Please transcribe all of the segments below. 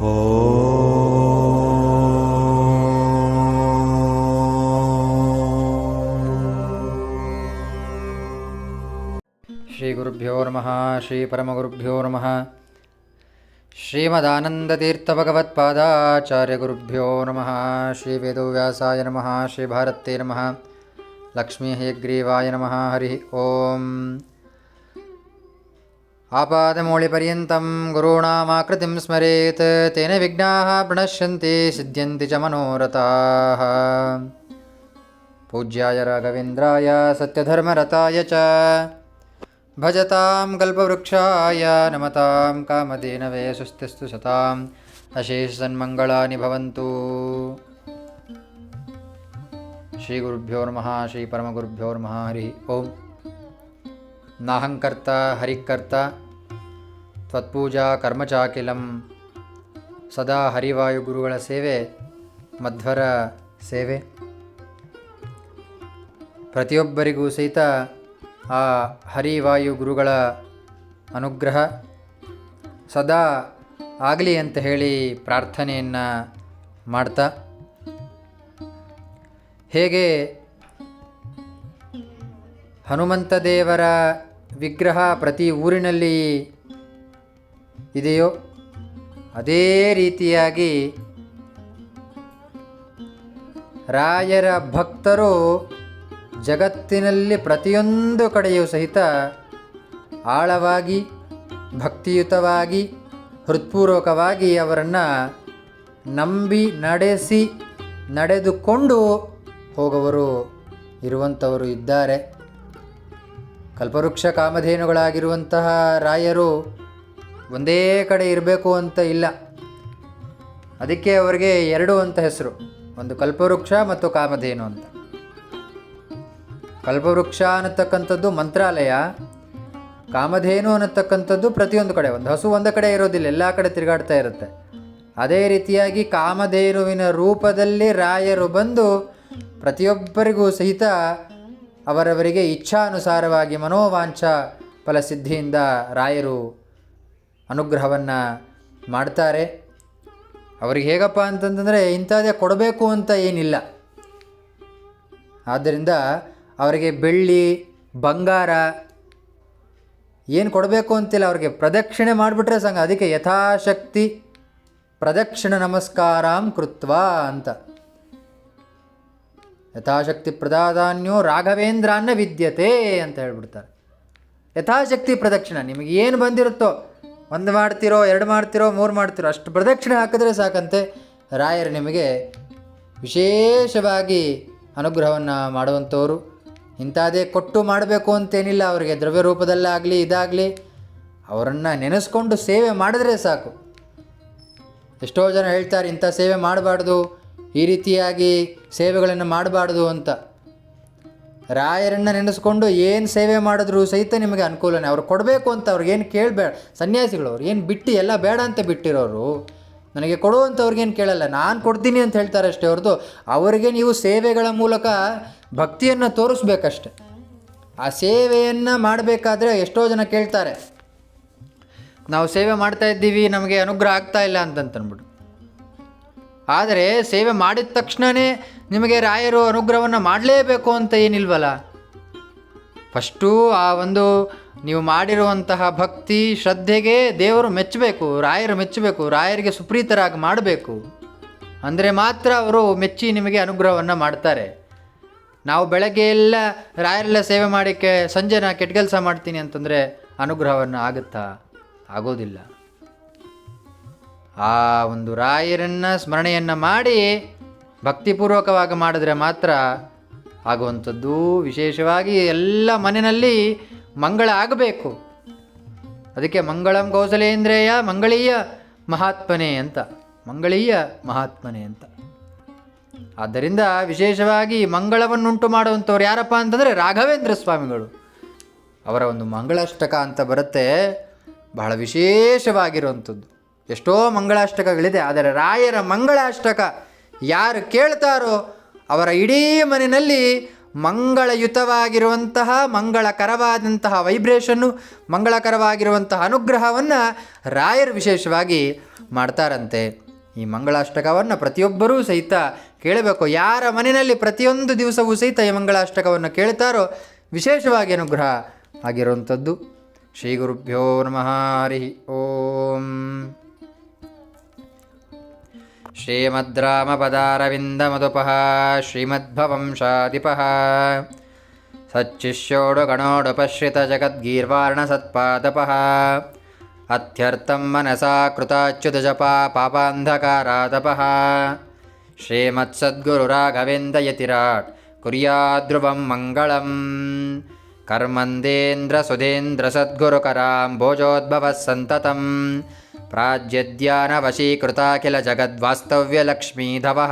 श्रीगुरुभ्यो नमः श्रीपरमगुरुभ्यो नमः। श्रीमदानन्दतीर्थभगवत्पादाचार्यगुरुभ्यो नमः श्रीवेदुव्यासाय नमः श्रीभारते नमः लक्ष्मीहयग्रीवाय नमः हरिः ओम्। आपादमौलिपर्यन्तं गुरूणामाकृतिं स्मरेत् तेन विघ्नाः प्रणश्यन्ति सिद्ध्यन्ति च मनोरथाः। पूज्याय राघवेन्द्राय सत्यधर्मरताय च। भजतां कल्पवृक्षाय नमतां कामदीनवे सुस्तिस्तु सताम् अशेषसन्मङ्गलानि भवन्तु। श्रीगुरुभ्यो नमः श्रीपरमगुरुभ्यो नमः हरिः ओम्। ನಾಹಂಕರ್ತ ಹರಿಕರ್ತ ತ್ವತ್ಪೂಜಾ ಕರ್ಮಚಾಕಿಲಂ, ಸದಾ ಹರಿವಾಯು ಗುರುಗಳ ಸೇವೆ, ಮಧ್ವರ ಸೇವೆ. ಪ್ರತಿಯೊಬ್ಬರಿಗೂ ಸಹಿತ ಆ ಹರಿವಾಯು ಗುರುಗಳ ಅನುಗ್ರಹ. ಸದಾ ಆಗಲಿ ಅಂತ ಹೇಳಿ ಪ್ರಾರ್ಥನೆಯನ್ನು ಮಾಡ್ತಾ. ಹೇಗೆ ಹನುಮಂತ ದೇವರ ವಿಗ್ರಹ ಪ್ರತಿ ಊರಿನಲ್ಲಿ ಇದೆಯೋ? ಅದೇ ರೀತಿಯಾಗಿ ರಾಯರ ಭಕ್ತರು ಜಗತ್ತಿನಲ್ಲಿ ಪ್ರತಿಯೊಂದು ಕಡೆಯೂ ಸಹಿತ ಆಳವಾಗಿ, ಭಕ್ತಿಯುತವಾಗಿ, ಹೃತ್ಪೂರ್ವಕವಾಗಿ ಅವರನ್ನು ನಂಬಿ, ನಡೆಸಿ, ನಡೆದುಕೊಂಡು ಹೋಗವರು, ಇರುವಂಥವರು ಇದ್ದಾರೆ. ಕಲ್ಪವೃಕ್ಷ ಕಾಮಧೇನುಗಳಾಗಿರುವಂತಹ ರಾಯರು ಒಂದೇ ಕಡೆ ಇರಬೇಕು ಅಂತ ಇಲ್ಲ. ಅದಕ್ಕೆ ಅವರಿಗೆ ಎರಡು ಅಂತ ಹೆಸರು, ಒಂದು ಕಲ್ಪವೃಕ್ಷ ಮತ್ತು ಕಾಮಧೇನು ಅಂತ. ಕಲ್ಪವೃಕ್ಷ ಅನ್ನತಕ್ಕಂಥದ್ದು ಮಂತ್ರಾಲಯ, ಕಾಮಧೇನು ಅನ್ನತಕ್ಕಂಥದ್ದು ಪ್ರತಿಯೊಂದು ಕಡೆ, ಒಂದು ಹಸು ಒಂದು ಕಡೆ ಇರೋದಿಲ್ಲ, ಎಲ್ಲ ಕಡೆ ತಿರುಗಾಡ್ತಾ ಇರುತ್ತೆ. ಅದೇ ರೀತಿಯಾಗಿ ಕಾಮಧೇನುವಿನ ರೂಪದಲ್ಲಿ ರಾಯರು ಬಂದು ಪ್ರತಿಯೊಬ್ಬರಿಗೂ ಸಹಿತ ಅವರವರಿಗೆ ಇಚ್ಛಾನುಸಾರವಾಗಿ ಮನೋವಾಂಛ ಫಲಸಿದ್ಧಿಯಿಂದ ರಾಯರು ಅನುಗ್ರಹವನ್ನು ಮಾಡ್ತಾರೆ. ಅವ್ರಿಗೆ ಹೇಗಪ್ಪ ಅಂತಂತಂದರೆ ಇಂಥದ್ದೇ ಕೊಡಬೇಕು ಅಂತ ಏನಿಲ್ಲ. ಆದ್ದರಿಂದ ಅವರಿಗೆ ಬೆಳ್ಳಿ, ಬಂಗಾರ ಏನು ಕೊಡಬೇಕು ಅಂತಿಲ್ಲ. ಅವ್ರಿಗೆ ಪ್ರದಕ್ಷಿಣೆ ಮಾಡಿಬಿಟ್ರೆ ಸಂಗ, ಅದಕ್ಕೆ ಯಥಾಶಕ್ತಿ, ಪ್ರದಕ್ಷಿಣ ನಮಸ್ಕಾರಾಂ ಕೃತ್ವ ಅಂತ. ಯಥಾಶಕ್ತಿ ಪ್ರದಾದಾನ್ಯೋ ರಾಘವೇಂದ್ರಾನ್ನ ವಿದ್ಯತೆ ಅಂತ ಹೇಳ್ಬಿಡ್ತಾರೆ. ಯಥಾಶಕ್ತಿ ಪ್ರದಕ್ಷಿಣ, ನಿಮಗೆ ಏನು ಬಂದಿರುತ್ತೋ, ಒಂದು ಮಾಡ್ತಿರೋ, ಎರಡು ಮಾಡ್ತಿರೋ, ಮೂರು ಮಾಡ್ತಿರೋ, ಅಷ್ಟು ಪ್ರದಕ್ಷಿಣೆ ಹಾಕಿದ್ರೆ ಸಾಕಂತೆ. ರಾಯರು ನಿಮಗೆ ವಿಶೇಷವಾಗಿ ಅನುಗ್ರಹವನ್ನು ಮಾಡುವಂಥವ್ರು. ಇಂಥದೇ ಕೊಟ್ಟು ಮಾಡಬೇಕು ಅಂತೇನಿಲ್ಲ, ಅವರಿಗೆ ದ್ರವ್ಯ ರೂಪದಲ್ಲಾಗಲಿ, ಇದಾಗಲಿ, ಅವರನ್ನು ನೆನೆಸ್ಕೊಂಡು ಸೇವೆ ಮಾಡಿದ್ರೆ ಸಾಕು. ಎಷ್ಟೋ ಜನ ಹೇಳ್ತಾರೆ, ಇಂಥ ಸೇವೆ ಮಾಡಬಾರ್ದು ಈ ರೀತಿಯಾಗಿ ಸೇವೆಗಳನ್ನು ಮಾಡಬಾರ್ದು ಅಂತ. ರಾಯರನ್ನು ನೆನೆಸ್ಕೊಂಡು ಏನು ಸೇವೆ ಮಾಡಿದ್ರು ಸಹಿತ ನಿಮಗೆ ಅನುಕೂಲನೇ. ಅವ್ರು ಕೊಡಬೇಕು ಅಂತ ಅವ್ರಿಗೇನು ಕೇಳಬೇಡ ಸನ್ಯಾಸಿಗಳು, ಅವ್ರು ಏನು ಬಿಟ್ಟು ಎಲ್ಲ ಬೇಡ ಅಂತ ಬಿಟ್ಟಿರೋರು, ನನಗೆ ಕೊಡುವಂಥವ್ರಿಗೇನು ಕೇಳಲ್ಲ. ನಾನು ಕೊಡ್ತೀನಿ ಅಂತ ಹೇಳ್ತಾರೆ ಅಷ್ಟೇ ಅವ್ರದ್ದು ಅವರಿಗೆ ನೀವು ಸೇವೆಗಳ ಮೂಲಕ ಭಕ್ತಿಯನ್ನು ತೋರಿಸ್ಬೇಕಷ್ಟೆ. ಆ ಸೇವೆಯನ್ನು ಮಾಡಬೇಕಾದ್ರೆ ಎಷ್ಟೋ ಜನ ಕೇಳ್ತಾರೆ. ನಾವು ಸೇವೆ ಮಾಡ್ತಾ ಇದ್ದೀವಿ, ನಮಗೆ ಅನುಗ್ರಹ ಆಗ್ತಾ ಇಲ್ಲ ಅಂತಂತಂದ್ಬಿಟ್ಟು ಆದರೆ ಸೇವೆ ಮಾಡಿದ ತಕ್ಷಣವೇ ನಿಮಗೆ ರಾಯರು ಅನುಗ್ರಹವನ್ನು ಮಾಡಲೇಬೇಕು ಅಂತ ಏನಿಲ್ವಲ್ಲ? ಫಸ್ಟು ಆ ಒಂದು ನೀವು ಮಾಡಿರುವಂತಹ ಭಕ್ತಿ, ಶ್ರದ್ಧೆಗೆ ದೇವರು ಮೆಚ್ಚಬೇಕು, ರಾಯರು ಮೆಚ್ಚಬೇಕು, ರಾಯರಿಗೆ ಸುಪ್ರೀತರಾಗಿ ಮಾಡಬೇಕು. ಅಂದರೆ ಮಾತ್ರ ಅವರು ಮೆಚ್ಚಿ ನಿಮಗೆ ಅನುಗ್ರಹವನ್ನು ಮಾಡ್ತಾರೆ. ನಾವು ಬೆಳಗ್ಗೆ ಎಲ್ಲ ರಾಯರೆಲ್ಲ ಸೇವೆ ಮಾಡಿಕ್ಕೆ ಸಂಜೆ ನಾ ಕೆಟ್ಟ ಕೆಲಸ ಮಾಡ್ತೀನಿ ಅಂತಂದರೆ ಅನುಗ್ರಹವನ್ನು ಆಗುತ್ತಾ? ಆಗೋದಿಲ್ಲ. ಆ ಒಂದು ರಾಯರನ್ನು ಸ್ಮರಣೆಯನ್ನು ಮಾಡಿ ಭಕ್ತಿಪೂರ್ವಕವಾಗಿ ಮಾಡಿದ್ರೆ ಮಾತ್ರ ಆಗುವಂಥದ್ದು. ವಿಶೇಷವಾಗಿ ಎಲ್ಲ ಮನೆಯಲ್ಲಿ ಮಂಗಳ ಆಗಬೇಕು. ಅದಕ್ಕೆ ಮಂಗಳಂ ಕೌಸಲೇಂದ್ರೇಯ ಮಂಗಳೀಯ ಮಹಾತ್ಮನೆ ಅಂತ, ಮಂಗಳೀಯ ಮಹಾತ್ಮನೆ ಅಂತ. ಆದ್ದರಿಂದ ವಿಶೇಷವಾಗಿ ಮಂಗಳವನ್ನುಂಟು ಮಾಡುವಂಥವ್ರು ಯಾರಪ್ಪ ಅಂತಂದರೆ ರಾಘವೇಂದ್ರ ಸ್ವಾಮಿಗಳು. ಅವರ ಒಂದು ಮಂಗಳಾಷ್ಟಕ ಅಂತ ಬರುತ್ತೆ. ಬಹಳ ವಿಶೇಷವಾಗಿರುವಂಥದ್ದು. ಎಷ್ಟೋ ಮಂಗಳಾಷ್ಟಕಗಳಿದೆ, ಆದರೆ ರಾಯರ ಮಂಗಳಾಷ್ಟಕ ಯಾರು ಕೇಳ್ತಾರೋ ಅವರ ಇಡೀ ಮನೆಯಲ್ಲಿ ಮಂಗಳಯುತವಾಗಿರುವಂತಹ, ಮಂಗಳಕರವಾದಂತಹ ವೈಬ್ರೇಷನ್ನು ಮಂಗಳಕರವಾಗಿರುವಂತಹ ಅನುಗ್ರಹವನ್ನು ರಾಯರು ವಿಶೇಷವಾಗಿ ಮಾಡ್ತಾರಂತೆ. ಈ ಮಂಗಳಾಷ್ಟಕವನ್ನು ಪ್ರತಿಯೊಬ್ಬರೂ ಸಹಿತ ಕೇಳಬೇಕು. ಯಾರ ಮನೆಯಲ್ಲಿ ಪ್ರತಿಯೊಂದು ದಿವಸವೂ ಸಹಿತ ಈ ಮಂಗಳಾಷ್ಟಕವನ್ನು ಕೇಳ್ತಾರೋ ವಿಶೇಷವಾಗಿ ಅನುಗ್ರಹ ಆಗಿರುವಂಥದ್ದು. ಶ್ರೀ ಗುರುಭ್ಯೋ ನಮಃ ಹರಿ ಓಂ. श्रीमद् रामपदारविन्दमधुपः श्रीमद्भवं शादिपः अत्यर्थं मनसा कृताच्युतजपा पापान्धकारातपः श्रीमत्सद्गुरुराघवेन्दयतिराट् कुर्याद्रुवं मङ्गलम्। कर्मन्देन्द्रसुधेन्द्रसद्गुरुकराम्भोजोद्भवः सन्ततम्। प्राज्यद्यानवशीकृता किल जगद्वास्तव्यलक्ष्मीधवः।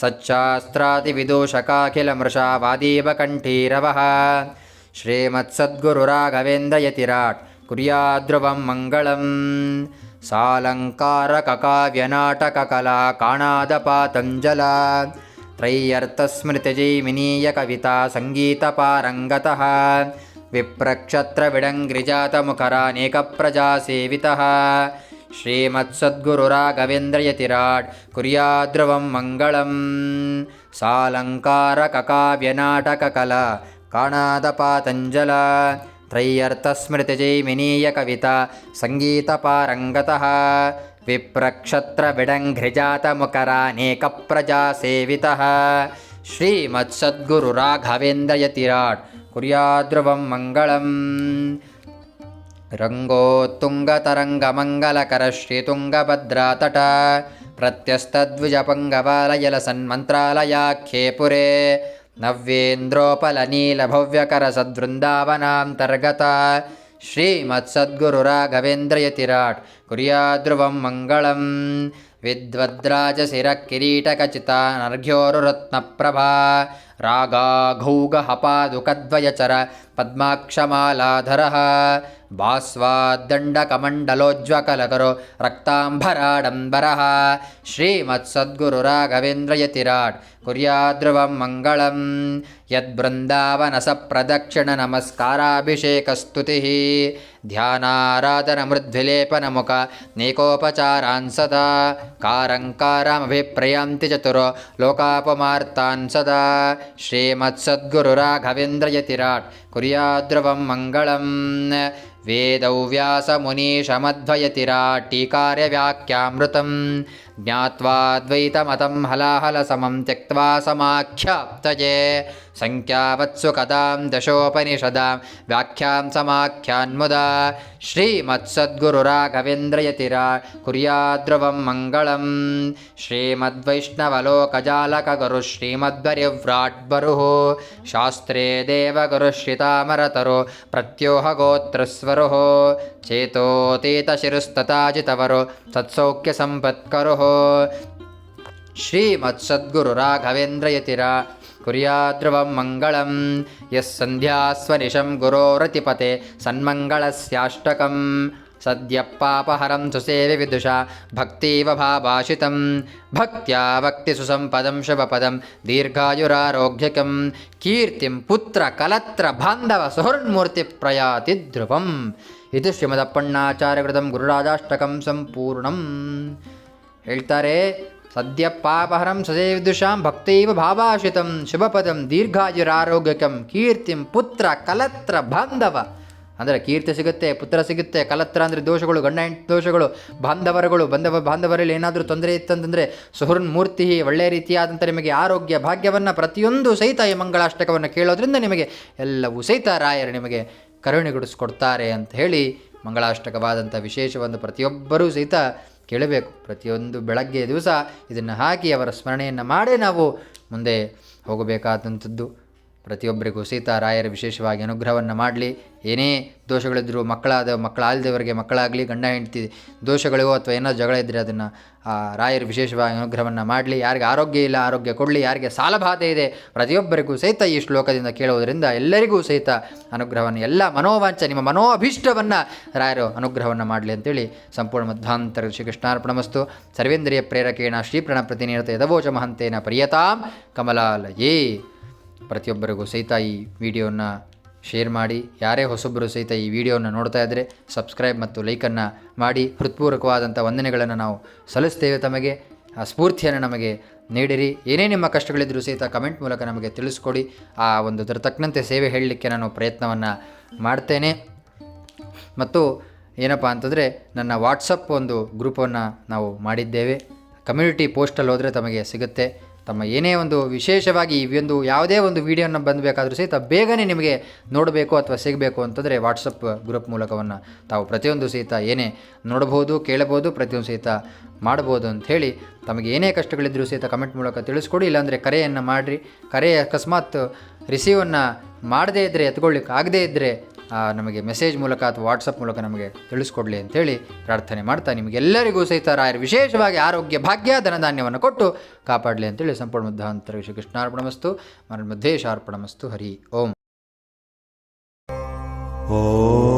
सच्चास्त्रादिविदूषका किल मृषा वादीपकण्ठीरवः श्रीमत्सद्गुरुराघवेन्द्रयतिराट् कुर्याद्रुवं मङ्गलम्। सालङ्कारककाव्यनाटककला काणादपातञ्जला त्रैय्यर्थस्मृतजैमिनीयकविता सङ्गीतपारङ्गतः विप्रक्षत्रविडङ्घ्रिजातमुखरानेकप्रजासेवितः श्रीमत्सद्गुरुराघवेन्द्रयतिराट् कुर्याद्ध्रुवं मङ्गलम्। सालङ्कारककाव्यनाटककला काणादपातञ्जला। त्रय्यर्थस्मृतिजैमिनीयकविता सङ्गीतपारङ्गतः। विप्रक्षत्रविडङ्घ्रिजातमुखरानेकप्रजासेवितः श्रीमत्सद्गुरुराघवेन्द्रयतिराट् कुर्याद्ध्रुवं मङ्गलम् रङ्गोत्तुङ्गतरङ्गमङ्गलकरश्रीतुङ्गभद्रातट प्रत्यस्तद्विजपङ्गवालयलसन्मन्त्रालयाख्ये पुरे नव्येन्द्रोपलनीलभव्यकरसद्वृन्दावनान्तर्गत श्रीमत्सद्गुरुराघवेन्द्रयतिराट् कुर्याद्ध्रुवं मङ्गलम् विद्वद्राजशिरकिरीटकचितानर्घ्योरुरत्नप्रभा रागाघौगहपादुकद्वयचर पद्माक्षमालाधरः भास्वाद्दण्डकमण्डलोज्ज्वकलकरो रक्ताम्बराडम्बरः श्रीमत्सद्गुरुराघवेन्द्रयतिराट् कुर्याद्ध्रुवं मङ्गलम् यद्बृन्दावनसप्रदक्षिणनमस्काराभिषेकस्तुतिः ध्यानाराधनमृद्विलेपनमुख नेकोपचारान् सदा कारङ्कारमभिप्रयान्ति चतुरो लोकापमार्तान् सदा श्रीमत्सद्गुरुराघवेन्द्रयतिराट् कुर्याद्ध्रुवं मङ्गलम् वेदव्यासमुनीशमध्वयतिराट् टीकार्यव्याख्यामृतं ज्ञात्वाद्वैतमतं हलाहलसमं त्यक्त्वा समाख्याप्तये। सङ्ख्यावत्सु कदां दशोपनिषदां व्याख्यां समाख्यान्मुदा श्रीमत्सद्गुरुराघवेन्द्रयतिरा कुर्याद्ध्रुवं मङ्गलं श्रीमद्वैष्णवलोकजालकगुरुः श्रीमद्वरिव्राट्बरुः। शास्त्रे देवगुरुश्रितामरतरो ಜ್ಞಾನೇಶ್ವರಃ ಚೇತೋತೀತಶಿರುಸ್ತತಾಜಿತವರೋ ಸತ್ಸೌಖ್ಯ ಸಂಪತ್ಕರೋ ಶ್ರೀಮತ್ಸದ್ಗುರು ರಾಘವೇಂದ್ರಯತಿರ ಕುರ್ಯಾಧ್ರುವಂ ಮಂಗಳಂ ಯಸ್ಸಂಧ್ಯಾಸ್ವನಿಶಂ ಗುರೋರತಿಪತೆ ಸನ್ಮಂಗಳಸ್ಯಾಷ್ಟಕಂ पापहरं सुसेवि विदुषा भक्तीव भाभाषितं भक्त्या भक्तिसुसम्पदं शुभपदं दीर्घायुरारोग्यकं कीर्तिं पुत्रकलत्रबान्धव सुहृन्मूर्तिप्रयाति ध्रुवम् ಇದು ಶ್ರೀಮದಪ್ಪಣ್ಣಾಚಾರ್ಯಕೃತಂ ಗುರುರಾಜಾಷ್ಟಕಂ ಸಂಪೂರ್ಣಂ ಹೇಳ್ತಾರೆ ಸದ್ಯ ಪಾಪಹರಂ ಸದೇವಿದುಷಾಂ ಭಕ್ತೈವ ಭಾವಾಶಿತಂ ಶುಭಪದಂ ದೀರ್ಘಾಯುರಾರೋಗ್ಯಕಂ ಕೀರ್ತಿಂ ಪುತ್ರ ಕಲತ್ರ ಬಾಂಧವ ಅಂದರೆ ಕೀರ್ತಿ ಸಿಗುತ್ತೆ, ಪುತ್ರ ಸಿಗುತ್ತೆ, ಕಲತ್ರ ಅಂದರೆ ದೋಷಗಳು, ಗಂಡ ದೋಷಗಳು, ಬಾಂಧವರುಗಳು, ಬಂಧವ ಬಾಂಧವರಲ್ಲಿ ಏನಾದರೂ ತೊಂದರೆ ಇತ್ತಂತಂದರೆ ಸುಹೃನ್ ಮೂರ್ತಿ ಒಳ್ಳೆಯ ರೀತಿಯಾದಂಥ ನಿಮಗೆ ಆರೋಗ್ಯ ಭಾಗ್ಯವನ್ನು ಪ್ರತಿಯೊಂದು ಸಹಿತ ಈ ಮಂಗಳಾಷ್ಟಕವನ್ನು ಕೇಳೋದ್ರಿಂದ ನಿಮಗೆ ಎಲ್ಲವೂ ಸಹಿತ ರಾಯರು ನಿಮಗೆ ಕರುಣೆಗೊಡಿಸ್ಕೊಡ್ತಾರೆ ಅಂತ ಹೇಳಿ ಮಂಗಳಾಷ್ಟಕವಾದಂಥ ವಿಶೇಷವನ್ನು ಪ್ರತಿಯೊಬ್ಬರೂ ಸಹಿತ ಕೇಳಬೇಕು. ಪ್ರತಿಯೊಂದು ಬೆಳಗ್ಗೆ ದಿವಸ ಇದನ್ನು ಹಾಕಿ ಅವರ ಸ್ಮರಣೆಯನ್ನು ಮಾಡೇ ನಾವು ಮುಂದೆ ಹೋಗಬೇಕಾದಂಥದ್ದು. ಪ್ರತಿಯೊಬ್ಬರಿಗೂ ಸೀತಾರಾಯರ ವಿಶೇಷವಾಗಿ ಅನುಗ್ರಹವನ್ನು ಮಾಡಲಿ. ಏನೇ ದೋಷಗಳಿದ್ದರೂ ಮಕ್ಕಳಾದ, ಮಕ್ಕಳಾಲ್ದವರಿಗೆ ಮಕ್ಕಳಾಗಲಿ, ಗಂಡ, ಹೆಂಡತಿ ದೋಷಗಳಿಗೋ ಅಥವಾ ಏನೋ ಜಗಳ ಇದ್ದರೆ ಅದನ್ನು, ಆ, ರಾಯರು ವಿಶೇಷವಾಗಿ ಅನುಗ್ರಹವನ್ನು ಮಾಡಲಿ. ಯಾರಿಗೆ ಆರೋಗ್ಯ ಇಲ್ಲ, ಆರೋಗ್ಯ ಕೊಡಲಿ. ಯಾರಿಗೆ ಸಾಲಬಾಧೆ ಇದೆ, ಪ್ರತಿಯೊಬ್ಬರಿಗೂ ಸಹಿತ ಈ ಶ್ಲೋಕದಿಂದ ಕೇಳುವುದರಿಂದ ಎಲ್ಲರಿಗೂ ಸಹಿತ ಅನುಗ್ರಹವನ್ನು, ಎಲ್ಲ ಮನೋವಾಂಚ ನಿಮ್ಮ ಮನೋಭೀಷ್ಟವನ್ನು ರಾಯರು ಅನುಗ್ರಹವನ್ನು ಮಾಡಲಿ ಅಂತೇಳಿ ಸಂಪೂರ್ಣ ಮಧ್ವಾಂತರ ಶ್ರೀಕೃಷ್ಣಾರ್ಪಣಮಸ್ತು ಸರ್ವೇಂದ್ರಿಯ ಪ್ರೇರಕೇಣ ಶ್ರೀ ಪ್ರಣಪ್ರತಿನಿರತ ಯದವೋಚ ಮಹಂತೇನ ಪ್ರಿಯತಾಂ ಕಮಲಾಲಯೇ. ಪ್ರತಿಯೊಬ್ಬರಿಗೂ ಸಹಿತ ಈ ವಿಡಿಯೋನ ಶೇರ್ ಮಾಡಿ. ಯಾರೇ ಹೊಸೊಬ್ಬರು ಸಹಿತ ಈ ವಿಡಿಯೋನ ನೋಡ್ತಾ ಇದ್ದರೆ ಸಬ್ಸ್ಕ್ರೈಬ್ ಮತ್ತು ಲೈಕನ್ನು ಮಾಡಿ. ಹೃತ್ಪೂರ್ವಕವಾದಂಥ ವಂದನೆಗಳನ್ನು ನಾವು ಸಲ್ಲಿಸ್ತೇವೆ ತಮಗೆ. ಆ ಸ್ಫೂರ್ತಿಯನ್ನು ನಮಗೆ ನೀಡಿರಿ. ಏನೇ ನಿಮ್ಮ ಕಷ್ಟಗಳಿದ್ದರೂ ಸಹಿತ ಕಮೆಂಟ್ ಮೂಲಕ ನಮಗೆ ತಿಳಿಸ್ಕೊಡಿ. ಆ ಒಂದು ಅದರ ತಕ್ಕಂತೆ ಸೇವೆ ಹೇಳಲಿಕ್ಕೆ ನಾನು ಪ್ರಯತ್ನವನ್ನು ಮಾಡ್ತೇನೆ. ಮತ್ತು ಏನಪ್ಪ ಅಂತಂದರೆ ನನ್ನ ವಾಟ್ಸಪ್ ಒಂದು ಗ್ರೂಪನ್ನು ನಾವು ಮಾಡಿದ್ದೇವೆ. ಕಮ್ಯುನಿಟಿ ಪೋಸ್ಟಲ್ಲಿ ಹೋದರೆ ತಮಗೆ ಸಿಗುತ್ತೆ. ತಮ್ಮ ಏನೇ ಒಂದು ವಿಶೇಷವಾಗಿ ಈ ಒಂದು ಯಾವುದೇ ಒಂದು ವಿಡಿಯೋನ ಬಂದಬೇಕಾದ್ರೂ ಸಹಿತ ಬೇಗನೆ ನಿಮಗೆ ನೋಡಬೇಕು ಅಥವಾ ಸಿಗಬೇಕು ಅಂತಂದರೆ ವಾಟ್ಸಪ್ ಗ್ರೂಪ್ ಮೂಲಕವನ್ನು ತಾವು ಪ್ರತಿಯೊಂದು ಸಹಿತ ಏನೇ ನೋಡಬಹುದು, ಕೇಳಬಹುದು, ಪ್ರತಿಯೊಂದು ಸಹಿತ ಮಾಡ್ಬೋದು ಅಂಥೇಳಿ ತಮಗೆ ಏನೇ ಕಷ್ಟಗಳಿದ್ದರೂ ಸಹಿತ ಕಮೆಂಟ್ ಮೂಲಕ ತಿಳಿಸ್ಕೊಡಿ, ಇಲ್ಲಾಂದರೆ ಕರೆಯನ್ನು ಮಾಡಿರಿ. ಕರೆ ಅಕಸ್ಮಾತ್ ರಿಸೀವನ್ನು ಮಾಡದೇ ಇದ್ದರೆ ಎತ್ಕೊಳ್ಳಿಕ್ಕೆ ಆಗದೇ ಇದ್ದರೆ ನಮಗೆ ಮೆಸೇಜ್ ಮೂಲಕ ಅಥವಾ ವಾಟ್ಸಪ್ ಮೂಲಕ ನಮಗೆ ತಿಳಿಸ್ಕೊಡ್ಲಿ ಅಂತೇಳಿ ಪ್ರಾರ್ಥನೆ ಮಾಡ್ತಾ ನಿಮಗೆಲ್ಲರಿಗೂ ಸಹಿತ ರಾಯರು ವಿಶೇಷವಾಗಿ ಆರೋಗ್ಯ, ಭಾಗ್ಯ, ಧನಧಾನ್ಯವನ್ನು ಕೊಟ್ಟು ಕಾಪಾಡಲಿ ಅಂತೇಳಿ ಸಂಪೂರ್ಣ ಮುದ್ದಾಂತರ ಮರಣ ಕೃಷ್ಣಾರ್ಪಣಮಸ್ತು ಮಧ್ಯೇಶಾರ್ಪಣಮಸ್ತು ಹರಿ ಓಂ. ॐ